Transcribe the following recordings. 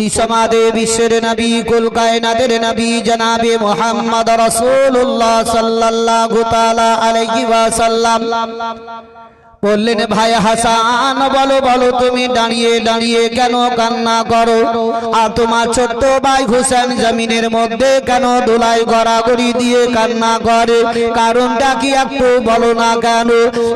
ওই সমাদে বিশ্বের নবী কুল কায়নাতের নবী জনাবে মোহাম্মদ রসুল্লাহ সাল্লাল্লাহু বললেন ভাই হাসান বলো বলো তুমি দাঁড়িয়ে দাঁড়িয়ে কেন কান্না করো? আর তোমার ছোট্ট ভাই হুসেন জমিনের মধ্যে কেন ধুলাই গড়াগড়ি দিয়ে কান্না করে? কারণটা কি একটু বলো না কেন?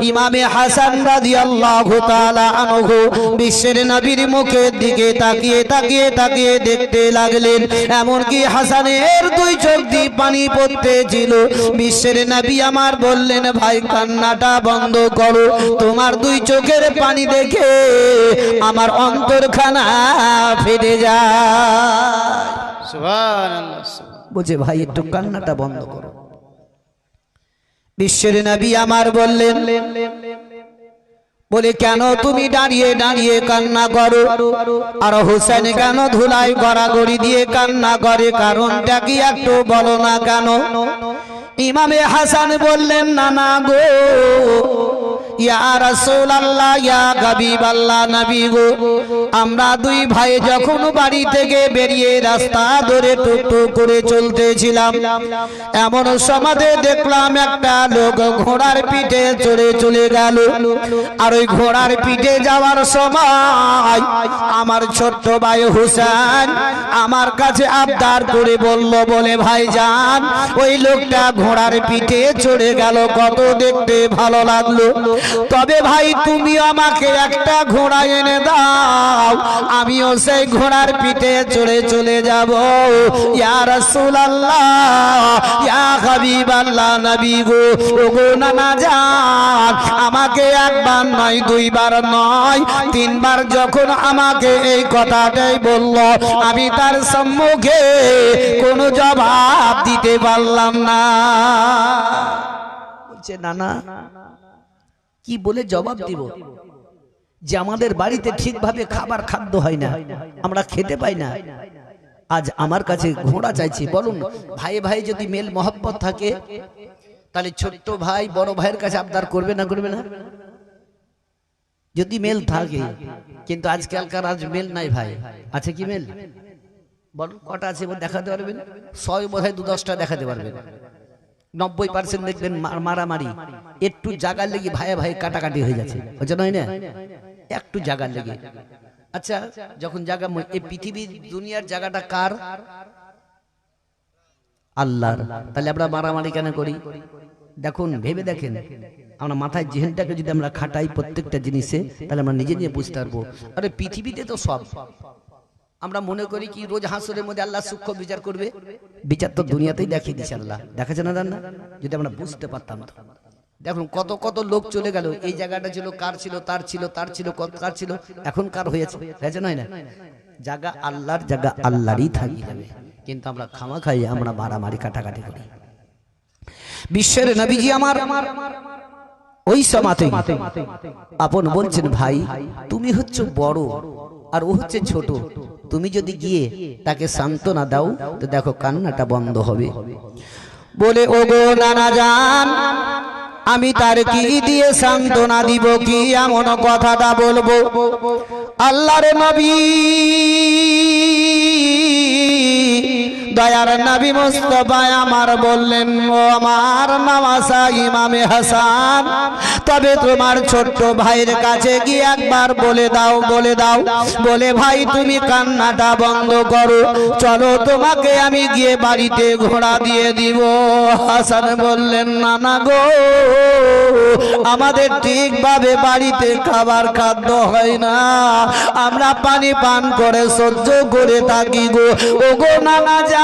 ইমামে হাসান রাদিয়াল্লাহু তাআলা আনহু বিশ্বের নবীর মুখের দিকে তাকিয়ে তাকিয়ে তাকিয়ে দেখতে লাগলেন। এমনকি হাসানের দুই চোখ দিয়ে পানি পড়তে ছিল। বিশ্বের নবী আমার বললেন ভাই কান্নাটা বন্ধ করো। তোমার দুই চোখের পানি দেখে আমার অন্তরখানা ফেটে যায়। বলছে ভাই একটু কান্নাটা বন্ধ করো। বিশ্বের নবী আমার বললেন বলে কেন তুমি দাঁড়িয়ে দাঁড়িয়ে কান্না করো? আর হোসেন কেন ধুলাই গড়াগড়ি দিয়ে কান্না করে? কারণটা কি একটু বলো না কেন? ইমামে হাসান বললেন না না গো। আমরা দুই ভাই যখন বাড়ি থেকে বেরিয়ে রাস্তা ধরে করে এমন সমাজে দেখলাম একটা লোক ঘোড়ার পিঠে চড়ে চলে গেল। আর ওই ঘোড়ার পিঠে যাওয়ার সময় আমার ছোট্ট ভাই হুসেন আমার কাছে আবদার করে বলল, বলে ভাই যান ওই লোকটা ঘোড়ার পিঠে চড়ে গেল, কত দেখতে ভালো লাগল। তবে ভাই, তুমি আমাকে একটা ঘোড়া এনে দাও। আমিও সেই ঘোড়ার পিঠে চড়ে চলে যাব। ইয়া রাসূলুল্লাহ, ইয়া হাবিবাল্লাহ, নবী গো, ওগো নানা যান আমাকে একবার নয়, দুইবার নয়, তিনবার যখন আমাকে এই কথাটাই বলল, আমি তার সম্মুখে কোনো জবাব দিতে পারলাম না। বলছে, নানা কি বলে জবাব দিব? যে আমাদের বাড়িতে ঠিকভাবে খাবার খাদ্য হয় না, আমরা খেতে পাই না। আজ আমার কাছে ঘোড়া চাইছি, বলুন, ভাই ভাই যদি মেল মহব্বত থাকে, তাহলে ছোট্ট ভাই, বড় ভাইয়ের কাছে আবদার করবে না করবে না? যদি মেল থাকে, কিন্তু আজকালকার আজ মেল নাই ভাই। আছে কি মেল? বলুন, কটা আছে দেখাতে পারবেন? ছয় বোধ হয় দু দশটা দেখাতে পারবেন। নব্বই পার্সেন্ট দেখবেন মারামারি। একটু জাগার লেগে ভাই ভাই কাটাকাটি হয়ে যাচ্ছে। একটু জাগার লেগে। আচ্ছা যখন জায়গা এই পৃথিবীর দুনিয়ার জায়গাটা কার? আল্লাহর। তাহলে আমরা মারামারি কেন করি? দেখুন, ভেবে দেখেন। আমরা মাথায় জেহেনটাকে যদি আমরা খাটাই প্রত্যেকটা জিনিসে, তাহলে আমরা নিজে নিয়ে বুঝতে পারব। আরে পৃথিবীতে তো সব। আমরা মনে করি কি রোজ হাসরের মধ্যে আল্লাহ সূক্ষ্ম বিচার করবে? বিচার তো দুনিয়াতেই দেখিয়ে দিচ্ছে আল্লাহ। দেখাচ্ছে না রান্না যদি আমরা বুঝতে পারতাম তো। দেখুন কত কত লোক চলে গেল। এই জায়গাটা ছিল কার ছিল তার ছিল তার ছিল কত কার ছিল এখন কার হয়েছে? হয়েছে নয় না? জায়গা আল্লাহর জায়গা আল্লাহরই থাকি যাবে। কিন্তু আমরা খামা খাই আমরা মারামারি কাটাকাটি করি। বিশ্বের নবীজি আমার ওই সমাতে আপন বলছেন ভাই তুমি হচ্ছে বড়। আর ও হচ্ছে ছোট। তুমি যদি গিয়ে তাকে সান্ত্বনা দাও তো দেখো কান্নাটা বন্ধ হবে। বলে ও গো নানা যান আমি তার কি দিয়ে সান্ত্বনা দিব কি এমন কথাটা বলব? আল্লাহর নবী দয়ার নবী মুস্তফা আমার বললেন, ও আমার নামাসা ইমামে হাসান, তবে তোমার ছোট্ট ভাইয়ের কাছে গিয়ে একবার বলে দাও বলে দাও, বলে, ভাই, তুমি কান্নাটা বন্ধ করো, চলো তোমাকে আমি গিয়ে বাড়িতে ঘোড়া দিয়ে দিব। হাসান বললেন না না গো, আমাদের ঠিকভাবে বাড়িতে খাবার খাদ্য হয় না, আমরা পানি পান করে সহ্য করে থাকি গো। ও গো নানা যান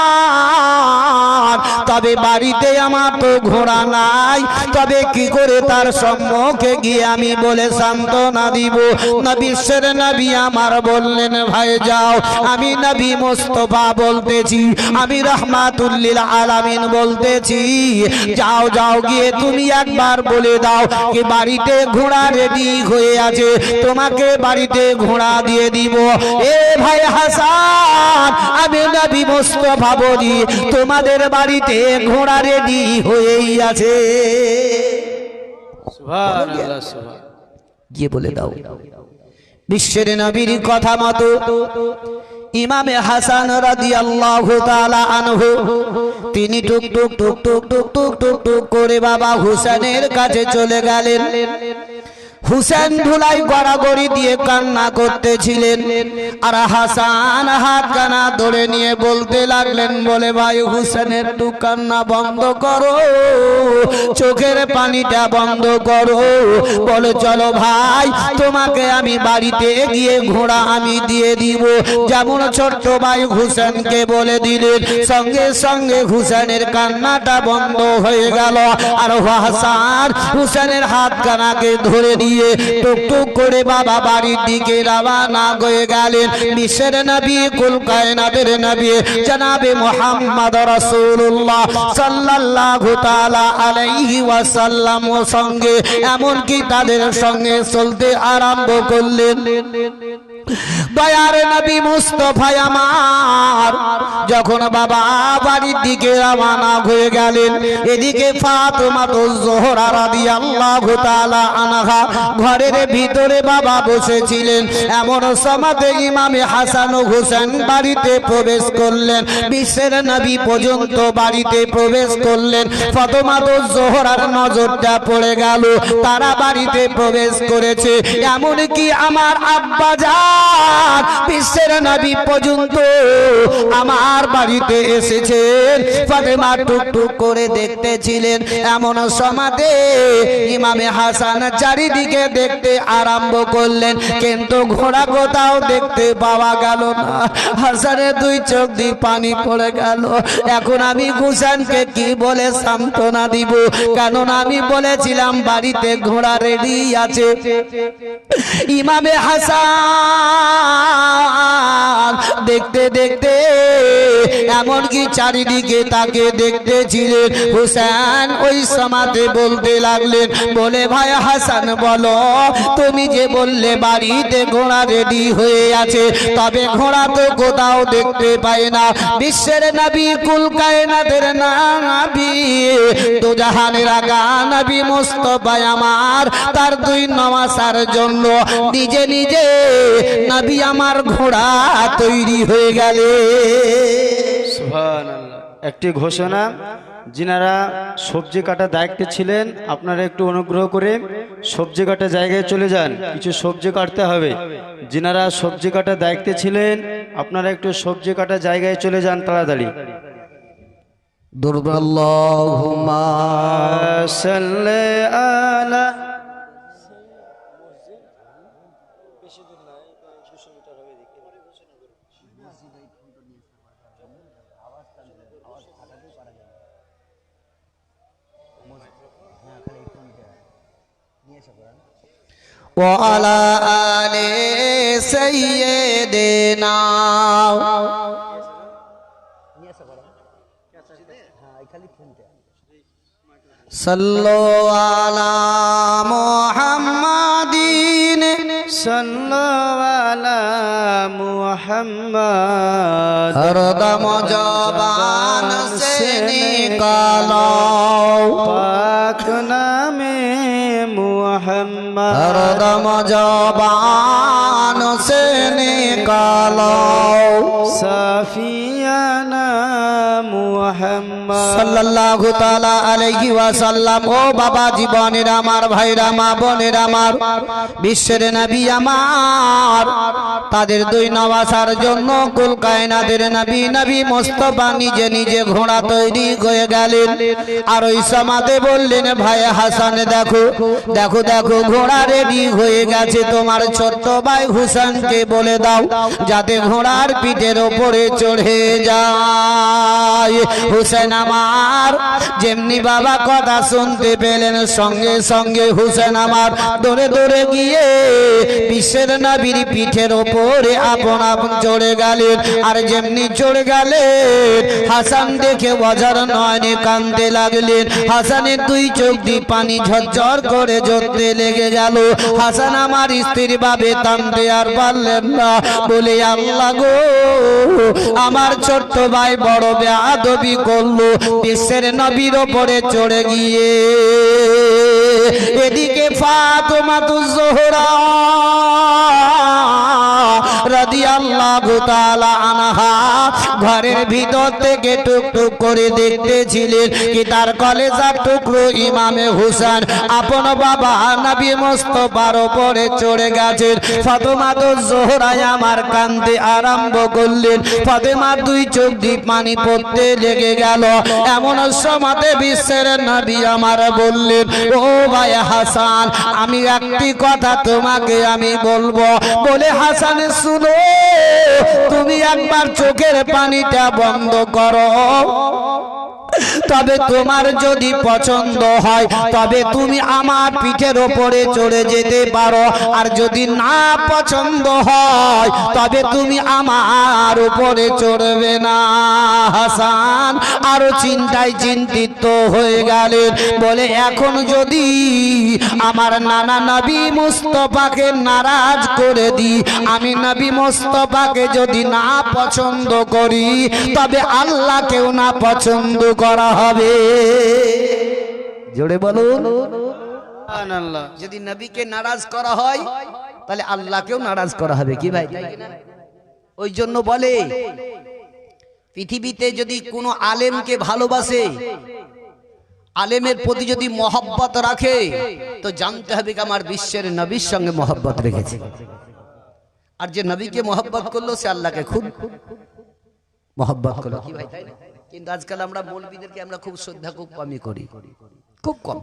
তবে বাড়িতে আমার তো ঘোড়া নাই। তবে কি করে তার সম্মুখে গিয়ে আমি বলে সান্ত্বনা দিব? না বিশ্বের নবী আমার বললেন, ভাই যাও, আমি নবী মোস্তফা বলতেছি, আমি রহমাতুল্লিল আলামিন বলতেছি। যাও যাও গিয়ে তুমি একবার বলে দাও কি বাড়িতে ঘোড়া রেডি হয়ে আছে, তোমাকে বাড়িতে ঘোড়া দিয়ে দিব। এ ভাই হাসান, আমি নবী মোস্তফা বলি, তোমাদের বাড়িতে ঘোড়া রেডি হয়েই আছে। গিয়ে বলে দাও। বিশ্বের নবীর কথা মতো ইমামে হাসান রাদিয়াল্লাহু আল্লাহ আনহ, তিনি টুক টুক টুক টুক টুক টুক টুক টুক করে বাবা হুসেনের কাছে চলে গেলেন। হুসেন ধুলাই গড়াগড়ি দিয়ে কান্না করতেছিলেন। আর হাসান হাত কানা ধরে নিয়ে বলতে লাগলেন, বলে, ভাই হুসেনের একটু কান্না বন্ধ করো, চোখের পানিটা বন্ধ করো। বলে, চলো ভাই, তোমাকে আমি বাড়িতে গিয়ে ঘোড়া আমি দিয়ে দিব। যেমন ছোট্ট ভাই হুসেনকে বলে দিলেন, সঙ্গে সঙ্গে হুসেনের কান্নাটা বন্ধ হয়ে গেল। আর হাসান হুসেনের হাত কানাকে ধরে নিয়ে টুকটুক করে বাবা বাড়ির দিকে রওনা হয়ে গেলেন। বিশ্বের নবী, কুল কায়নাতের নবী, জনাবে মুহাম্মদ রাসূলুল্লাহ সাল্লাল্লাহু তাআলা আলাইহি ওয়াসাল্লাম সঙ্গে, এমনকি তাদের সঙ্গে চলতে আরম্ভ করলেন। দয়ার নবী মুস্তফা আমার, যখন বাবা বাড়ির দিকে রওনা হয়ে গেলেন, এদিকে ঘরের ভিতরে বাবা বসেছিলেন। এমন সমাতে ইমামে হাসান হোসেন বাড়িতে প্রবেশ করলেন, বিশ্বের নবী পর্যন্ত বাড়িতে প্রবেশ করলেন। ফাতেমা তো জোহরার নজরটা পড়ে গেল, তারা বাড়িতে প্রবেশ করেছে। এমন কি আমার আব্বা যান বিশ্বের নবী পর্যন্ত আমার বাড়িতে এসেছেন। ফাতেমা টুক টুক করে দেখতেছিলেন। এমন সমাতে ইমামে হাসান চারিদিকে দেখতে আরম্ভ করলেন, কিন্তু ঘোড়া কোথাও দেখতে পাওয়া গেল না। হাসানের দুই চোখ দিয়ে পানি পড়ে গেল। এখন আমি হুসানকে কি বলে সান্ত্বনা দিব? কারণ আমি বলেছিলাম, বাড়িতে ঘোড়া রেডি আছে। ইমামে হাসান দেখতে দেখতে এমনকি চারিদিকে তাকে দেখতে দেখতেছিলেন হুসেন ওই সমাতে বলতে লাগলেন, বলে ভাই হাসান, বলো, তুমি যে বললে বাড়িতে ঘোড়া রেডি হয়ে আছে, তবে ঘোড়া তো কোথাও দেখতে পায় না। বিশ্বের নবী, কুল কায়নাতের নাবি তো জাহানের আগা নবী মুস্তফা আমার, তার দুই নমাসার জন্য নিজে নিজে নবী আমার ঘোড়া তৈরি হয়ে গেলে। একটি ঘোষণা যিনারা সবজি কাটা দায়িত্বে ছিলেন আপনারা একটু অনুগ্রহ করে সবজি কাটা জায়গায় চলে যান কিছু সবজি কাটতে হবে। যিনারা সবজি কাটা দায়িত্বে ছিলেন আপনারা একটু সবজি কাটা জায়গায় চলে যান তাড়াতাড়ি। দুর্বল্লাহুমা وعلى آل سيدنا صلوا على محمد صلوا على محمد هردم جبان سے نکالا پاک نام محمد हरदम जबान से निकालो सफी সাল্লাল্লাহু তাআলা আলাইহি ওয়াসাল্লাম, ও বাবা জীবনের আমার ভাইরা, মা বোনের আমার, বিশ্বের নবী আমার, তাদের দুই নওয়াসার জন্য কুল কায়নাতের নবী নবী মোস্তফা নিজে নিজে ঘোড়া তৈরি হয়ে গেলেন। আর ওই সমাতে বললেন, ভাই হাসান, দেখো দেখো দেখো, ঘোড়া রেডি হয়ে গেছে। তোমার ছোট্ট ভাই হুসানকে বলে দাও, যাতে ঘোড়ার পিঠের ওপরে চড়ে যায়। হুসেন আমার যেমনি বাবা কথা শুনতে পেলেন, সঙ্গে সঙ্গে হুসেন আমার দৌড়ে দৌড়ে গিয়ে বিশ্বের নবীর পিঠের ওপরে আপন আপন চড়ে গেলেন। আর যেমনি চড়ে গেলেন, হাসান দেখে বজার নয়নে কান্দতে লাগলেন। হাসানের দুই চোখ দিয়ে পানি ঝরঝর করে জ্বলতে লেগে গেল। হাসান আমার স্ত্রী ভাবে টানতে আর পারলেন না। বলে, আল্লাহ গো, আমার ছোট্ট ভাই বড় বেআবি করল। বিশ্বের নবীর ওপরে চড়ে গিয়ে। এদিকে ফাতেমা তু জোহরা। রাদিয়াল্লাহু ঘরের ভিতর থেকে টুকটুক করে দেখতেছিলেন কি তার কলেজার টুকরো ইমামে হুসেন আপন বাবা চড়ে গেছেন। তো জোহরায় আমার কান্দে আরম্ভ করলেন। দুই চোখ পানি পড়তে লেগে গেল। এমন সমাতে বিশ্বের নবী আমার বললেন, ও ভাই হাসান, আমি একটি কথা তোমাকে আমি বলব। বলে হাসান, শুনো তুমি একবার চোখের পানিটা বন্ধ করো। তবে তোমার যদি পছন্দ হয়, তবে তুমি আমার পিঠের ওপরে চড়ে যেতে পারো। আর যদি না পছন্দ হয়, তবে তুমি আমার উপরে চড়বে না, হাসান। আরও চিন্তায় চিন্তিত হয়ে গেলেন। বলে, এখন যদি আমার নানা নবী মুস্তফাকে নারাজ করে দিই, আমি নবী মুস্তফাকে যদি না পছন্দ করি, তবে আল্লাহকেও না পছন্দ করা হবে। জোরে বলুন। যদি নবীকে নারাজ করা হয়, তাহলে আল্লাহকেও নারাজ করা হবে, কি ভাই? ওই জন্য বলে, পৃথিবীতে যদি কোনো আলেমকে ভালোবাসে, আলেমের প্রতি যদি মহব্বত রাখে, তো জানতে হবে আমার বিশ্বের নবীর সঙ্গে মহব্বত রেখেছে। আর যে নবীকে মহব্বত করল, সে আল্লাহকে খুব মহব্বত করল, কি ভাই? তাই না? কিন্তু আজকাল আমরা মৌলবীদেরকে আমরা খুব শ্রদ্ধা খুব কমই করি। খুব কম।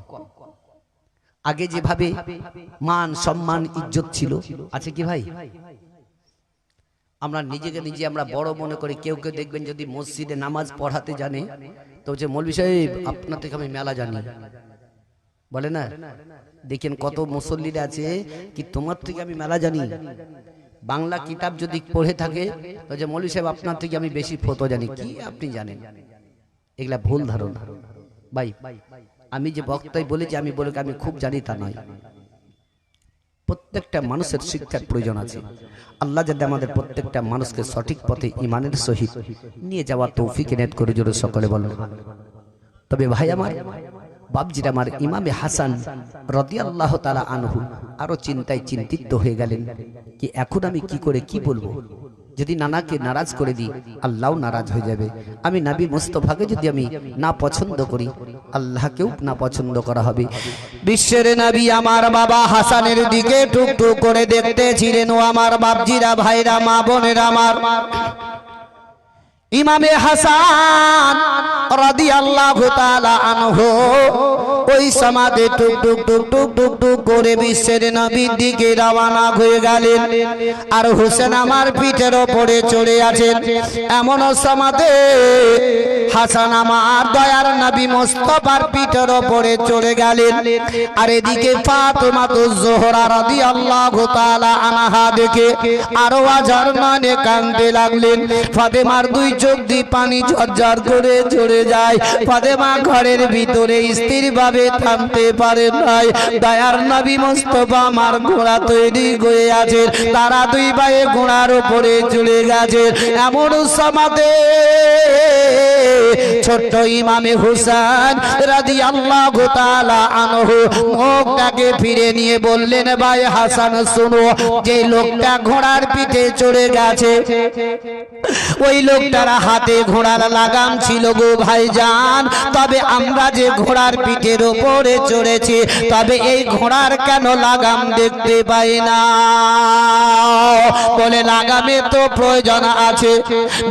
আগে যেভাবে মান, সম্মান, ইজ্জত ছিল, আছে কি ভাই? আমরা নিজেকে নিজে আমরা বড় মনে করি। কেউ কেউ দেখবেন যদি মসজিদে নামাজ পড়াতে জানে, তো যে মৌলবী সাহেব, আপনার থেকে আমি মেলা জানি। বলে না? দেখেন কত মুসল্লিরা আছে, কি তোমার থেকে আমি মেলা জানি? বাংলা কিতাব যদি পড়ে থাকে যে মৌলবী সাহেব, আপনার থেকে আমি বেশি ফতো জানি। কি আপনি জানেন? এগুলা ভুল ধারণা। ভাই, আমি যে বক্তাই বলেছি, আমি বলে আমি খুব জানি তা নয়। প্রত্যেকটা মানুষের শিক্ষার প্রয়োজন আছে। আল্লাহ যাতে আমাদের প্রত্যেকটা মানুষকে সঠিক পথে ইমানের সহিত নিয়ে যাওয়া তৌফিক এনেট করে জোরে সকলে বলেন। তবে ভাই আমার বাবজির আমার ইমামে হাসান রদি আল্লাহ তালা আনহু আরও চিন্তায় চিন্তিত হয়ে গেলেন কি এখন আমি কি করে কি বলব? যদি নানাকে নারাজ করে দিই, আল্লাহও নারাজ হয়ে যাবে। আমি নাবি মুস্তফাকে যদি আমি না পছন্দ করি, আল্লাহকেও না পছন্দ করা হবে। বিশ্বের নাবি আমার বাবা হাসানের দিকে টুকটুক করে দেখতেছিলেন, ও আমার বাপজিরা, ভাইরা, মা বোনেরা আমার ইমামে হাসান রাদিয়াল্লাহু তাআলা আনহু ওই সমাধে টুক টুক টুক টুক টুক টুক করে বিশ্বের নবীর দিকে রওনা হয়ে গেলেন। আর হোসেন আমার পিঠের ওপরে চড়ে আছেন। এমন সমাধে হাসান আমার দয়ার নবী মোস্তফার পিঠের ওপরে চড়ে গেলেন। আর এদিকে ফাতেমা তো জোহরা রাদিয়াল্লাহু তাআলা আনহা দেখে আরও আজার মানে কাঁদতে লাগলেন। ফাতেমার দুই চোখ দিয়ে পানি ঝরঝর করে ঝরে যায়। ফাতেমা ঘরের ভিতরে স্থির ভাবে থামতে পারে নাই। দয়ার নবী মোস্তফা আমার ঘোড়া তৈরি হয়ে আছে। তারা দুই ভাইয়ে ঘোড়ার উপরে চলে গেছে। এমন সমাতে ছোট্ট ইমামে হুসান রাজি আল্লাহ আনহু মুখটাকে ফিরে নিয়ে বললেন, ভাই হাসান, শুনো, যে লোকটা ঘোড়ার পিঠে চড়ে গেছে ওই লোকটার হাতে ঘোড়ার লাগাম ছিল গো ভাইজান। তবে আমরা যে ঘোড়ার পিঠের ওপরে চড়েছি, তবে এই ঘোড়ার কেন লাগাম দেখতে পাই না? বলে, লাগামের তো প্রয়োজন আছে।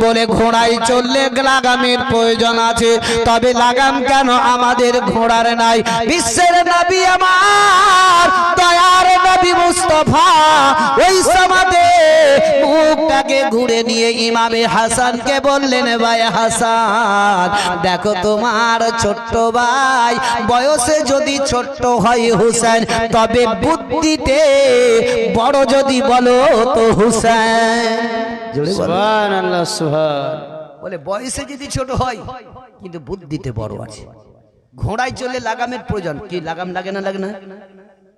বলে, ঘোড়ায় চললে লাগামের প্রয়োজন আছে। তবে লাগাম কেন আমাদের ঘোড়ার নাই? বিশ্বের নবী আমার, দয়ার নবী মুস্তফা, ওই সমাদে মুখটাকে ঘুরে নিয়ে ইমামে হাসানকে বললেন ভাই হাসান দেখো তোমার ছোট্ট ভাই বয়সে যদি ছোট্ট হয় হুসেন তবে বুদ্ধিতে বড় যদি বলো তো হুসেন। বলে। বয়সে যদি ছোট হয় কিন্তু বুদ্ধিতে বড় আছে। ঘোড়ায় চলে লাগামের প্রয়োজন। কি লাগাম লাগে না লাগে না?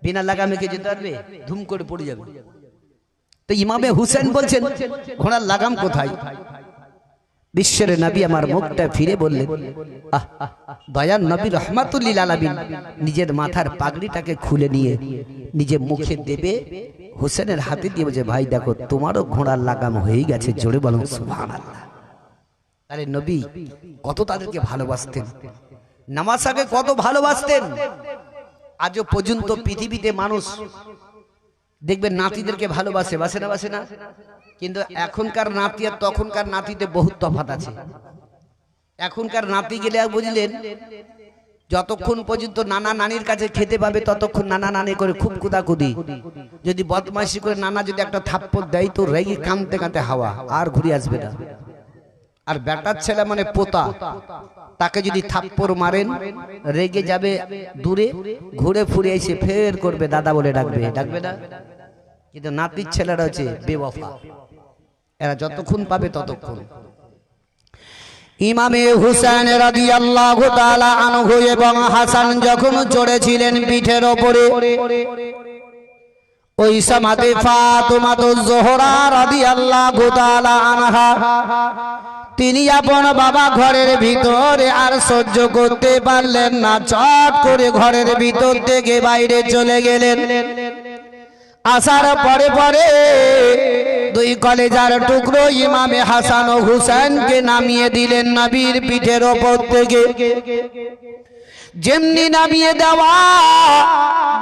বিনা লাগামে কে যেতে পারবে? ধুম করে পড়ে যাবে। তো ইমামে হুসেন বলছেন ঘোড়ার লাগাম কোথায়? বিশ্বের নবী আমার মুখটা ফিরে বললেন আহ দয়ান নবী রহমাতুল্লিল আলামিন নিজের মাথার পাগড়িটাকে খুলে নিয়ে নিজে মুখে দেবে হোসেনের হাতে দিয়ে বলছে ভাই দেখো তোমারও ঘোড়ার লাগাম হয়ে গেছে জোরে বলুন সুবহানাল্লাহ। তাহলে নবী কত তাদেরকে ভালোবাসতেন? নামাজকে কত ভালোবাসতেন? আজও পর্যন্ত পৃথিবীতে মানুষ দেখবেন নাতিদেরকে ভালোবাসে বাসে না বাসে না। কিন্তু এখনকার নাতি আর তখনকার নাতিতে বহুত তফাত আছে। এখনকার নাতি গেলে আর বুঝলেন যতক্ষণ পর্যন্ত নানা নানির কাছে খেতে পাবে ততক্ষণ নানা নানি করে খুব কুদাকুদি যদি বদমাইশি করে নানা যদি একটা থাপ্পড় দেয় তো রেগে কাঁদতে কাঁদতে হাওয়া আর ঘুরে আসবে না। আর বেটার ছেলে মানে পোতা। তাকে যদি থাপ্পড় মারেন, রেগে যাবে দূরে, ঘুরে ফুরে এসে ফের করবে, দাদা বলে ডাকবে। ডাকবে না? কিন্তু নাতির ছেলেরা হচ্ছে বেওয়াফা। এরা যতক্ষণ পাবে ততক্ষণ। ইমামে হুসেন রাদিয়াল্লাহু তাআলা আনহু এবং হাসান যখন চড়েছিলেন পিঠের ওপরে ওই সমাতে ফাতিমা তো জোহরা রাদিয়াল্লাহু তাআলা আনহা। তিনি আপন বাবা ঘরের ভিতরে আর সহ্য করতে পারলেন না। চট করে ঘরের ভিতর থেকে বাইরে চলে গেলেন। আসার পরে পরে দুই কলেজার টুকরো ইমামে হাসান ও হুসেনকে নামিয়ে দিলেন নবীর পিঠের ওপর থেকে। যেমনি নামিয়ে দেওয়া,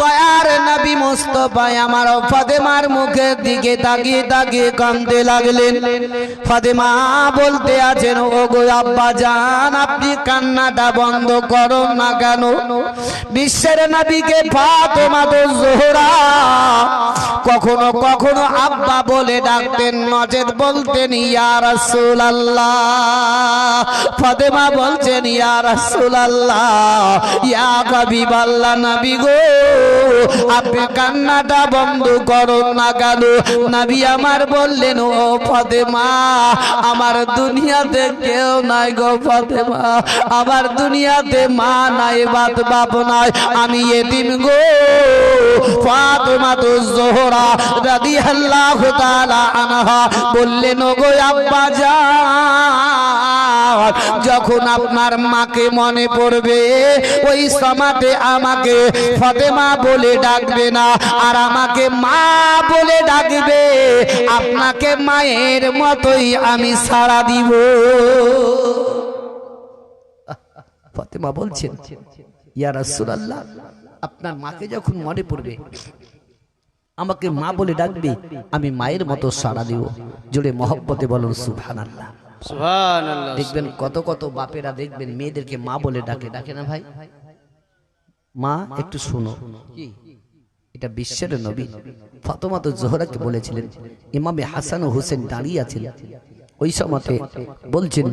দয়ার নবী মুস্তফায় আমার ফাতেমার মুখের দিকে তাকিয়ে তাকিয়ে কাঁদতে লাগলেন। ফাতেমা বলতে আছেন ও গো আব্বা জান, আপনি কান্নাটা বন্ধ করুন না কেন? বিশ্বের নবীকে ফাতেমা তো জোহরা। কখনো কখনো আব্বা বলে ডাকতেন নজেদ বলতেন, ইয়া রাসূলুল্লাহ। ফাতেমা বলছেন, ইয়া রাসূলুল্লাহ। ইয়া হাবিবাল্লাহ নবী গো, আপনি কান্নাটা বন্ধ করুন না কেন? নবী আমার বললেন, ও ফাতেমা, আমার দুনিয়াতে কেউ নাই গো ফাতেমা, আমার দুনিয়াতে মা নাই বাত বাপ নাই, আমি এদিন গো ফাতেমা তো জোহরা রাদিয়াল্লাহু তাআলা আনহা বললেন গো আব্বা যখন আপনার মাকে মনে পড়বে ওই সমাতে আমাকে ফাতেমা বলে ডাকবে না, আর আমাকে মা বলে ডাকবে। আপনাকে মায়ের মতোই আমি সাড়া দিব। ফাতেমা বলছেন, ইয়া রাসূলুল্লাহ, আপনার মাকে যখন মনে পড়বে, আমাকে মা বলে ডাকবে, আমি মায়ের মতো সাড়া দিব। জোরে মহব্বতে বলুন, সুবহানাল্লাহ। দেখবেন কত কত বাপেরা দেখবেন মেয়েদেরকে মা বলে ডাকে ডাকে না ভাই? মা একটু শোনো। এটা বিশ্বের নবী। ফাতেমা তো জোহরাকে বলেছিলেন ইমামে হাসান ও হোসেন দাঁড়িয়ে আছেন। ওই সময়তে বলছেন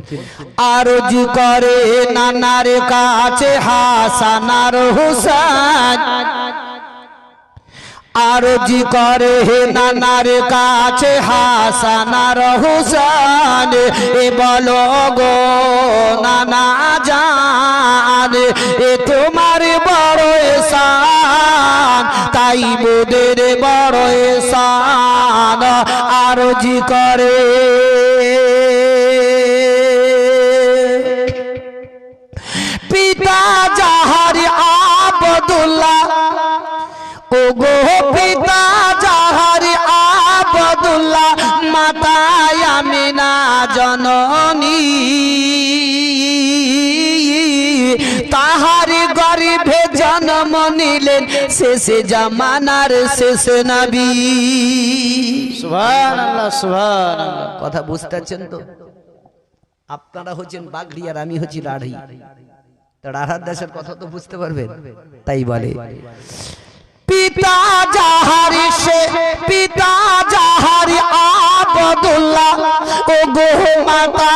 আরজি করে নানার কাছে হাসান আর হোসেন। আরজি করে হে নানার কাছে হাসানার হুসান। এ বলো গো নানা জান, এ তোমার বড় এসান, তাই মোদের বড় এসান। আরজি করে নিলেন শেষে জামানার শেষে নবী। কথা বুঝতে পারছেন তো? আপনারা হচ্ছেন বাগড়ি আর আমি হচ্ছি রাঢ়ি তা রাঢ়ার দেশের কথা তো বুঝতে পারবেন। তাই বলে। পিতা যাহারি সে পিতা যাহারি আবদুল্লাহ ও গো মাতা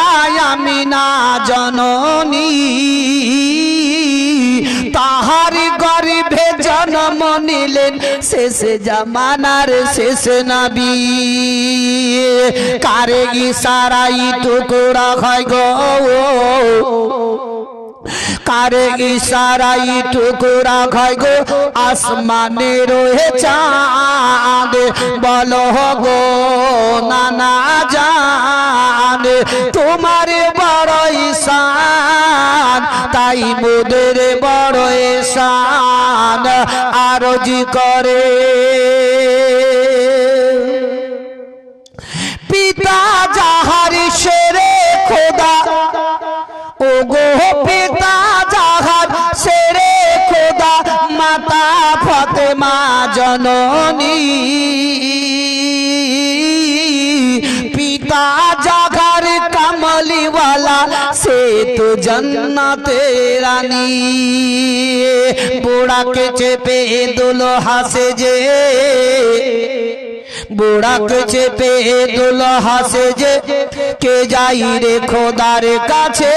আমিনা জননী। জন্ম নিলেন শেষে জামানার শেষ নাবি। কারে ইশারাই টুকুরা হয় গো। কারে ইশারাই টুকুরা খাই গো আসমানে রয়ে চাঁদ। বলো গো নানা জান তোমার বড় ঈশান তাই মোদের বড় ঈশান আরজি করে। পিতা যাহার শেরে খোদা ও গো পিতা যাহার শেরে খোদা, মাতা ফতেমা জননী। পিতা জাগার কমলিওয়ালা, সে তো জন্নতে রানী। বুড়াকে চেপে দুলো হাসে যে। বুড়াকে চেপে দুল হাসে যে কে যাই রে খোদার কাছে?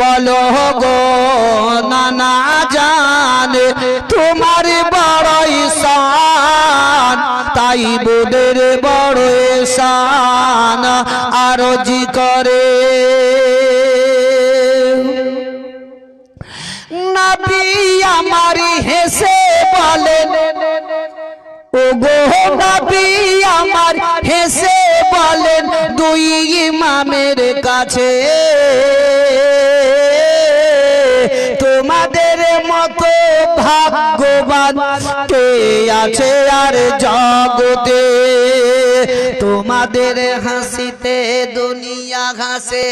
বলো গো নানা জান তোমার বড় ঈশান তাই বোদের বড় ঈশান আরজি করে। নবী আমার হেসে বলেন আমার হেসে বলেন দুই ইমামের কাছে, তোমাদের মতো ভাগ্যবান কে আছে আর জগতে? তোমাদের হাসিতে দুনিয়া ঘাসে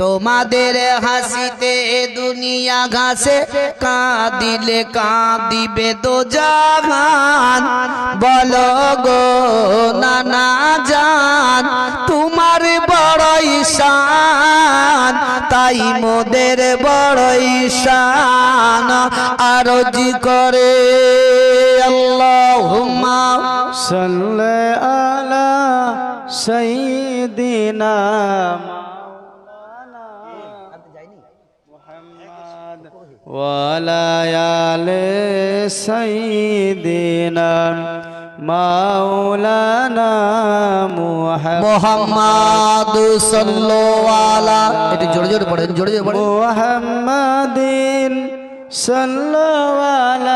তোমাদের হাসিতে দুনিয়া ঘাসে কাঁদিলে কাঁদিবে দো জাহান। বলো গো নানা জান, তোমার বড়ই ঈশান তাই মোদের বড় ঈশান আরজি করে আল্লাহুম্মা সাল্লে আলা সাইয়্যিদিনা ওয়ালা আলে সাইয়্যিদিনা মাওলানা মুহাম্মদ সাল্লাল্লাহু একটু জোরে জোরে পড়েন জোরে জোরে পড়েন মুহাম্মাদিন সাল্লাল্লাহু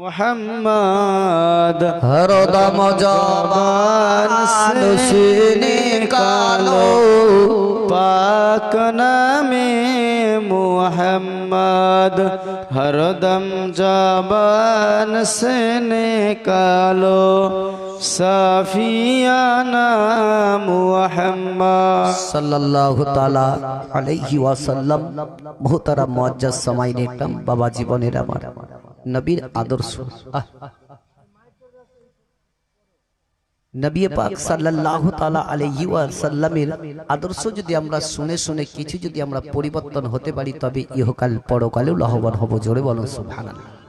মুহাম্মদ হরদম জবান সিনে কালো পাক নামে মুহাম্মদ হরদম জবান সে নিকালো, সাফিয়ানা মুহাম্মদ সাল্লাল্লাহু তাআলা আলাইহি ওয়াসাল্লাম, মুহতারাম মুআজ্জাজ সামাইন বাবা জীবনের আমার নবীর আদর্শ। নবী পাক সাল্লাল্লাহু তাআলা আলাইহি ওয়াসাল্লামের আদর্শ যদি আমরা শুনে শুনে কিছু যদি আমরা পরিবর্তন হতে পারি তবে ইহকাল পরকালেও লাভবান হব। জোরে বলুন সুবহানাল্লাহ।